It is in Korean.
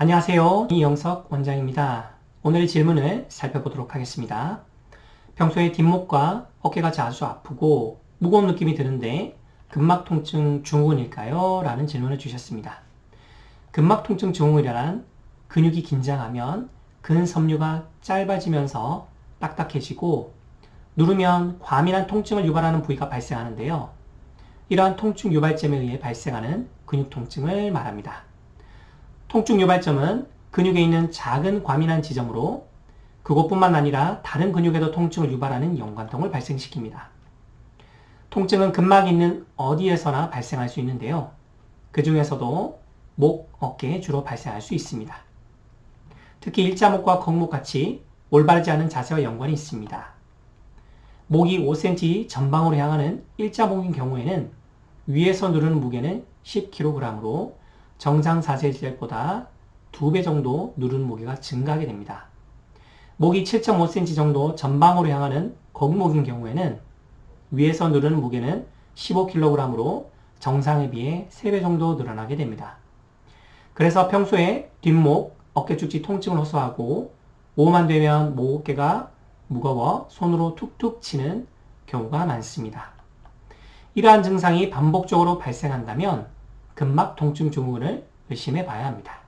안녕하세요. 이영석 원장입니다. 오늘의 질문을 살펴보도록 하겠습니다. 평소에 뒷목과 어깨가 자주 아프고 무거운 느낌이 드는데 근막 통증 증후군일까요? 라는 질문을 주셨습니다. 근막 통증 증후군이란 근육이 긴장하면 근섬유가 짧아지면서 딱딱해지고 누르면 과민한 통증을 유발하는 부위가 발생하는데요. 이러한 통증 유발점에 의해 발생하는 근육 통증을 말합니다. 통증 유발점은 근육에 있는 작은 과민한 지점으로 그곳뿐만 아니라 다른 근육에도 통증을 유발하는 연관통을 발생시킵니다. 통증은 근막이 있는 어디에서나 발생할 수 있는데요. 그 중에서도 목, 어깨에 주로 발생할 수 있습니다. 특히 일자목과 거목 같이 올바르지 않은 자세와 연관이 있습니다. 목이 5cm 전방으로 향하는 일자목인 경우에는 위에서 누르는 무게는 10kg으로 정상 자세 때보다 2배 정도 누르는 무게가 증가하게 됩니다. 목이 7.5cm 정도 전방으로 향하는 거북목인 경우에는 위에서 누르는 무게는 15kg으로 정상에 비해 3배 정도 늘어나게 됩니다. 그래서 평소에 뒷목, 어깨 축지 통증을 호소하고 오후만 되면 목 어깨가 무거워 손으로 툭툭 치는 경우가 많습니다. 이러한 증상이 반복적으로 발생한다면 근막 통증 증후군을 의심해 봐야 합니다.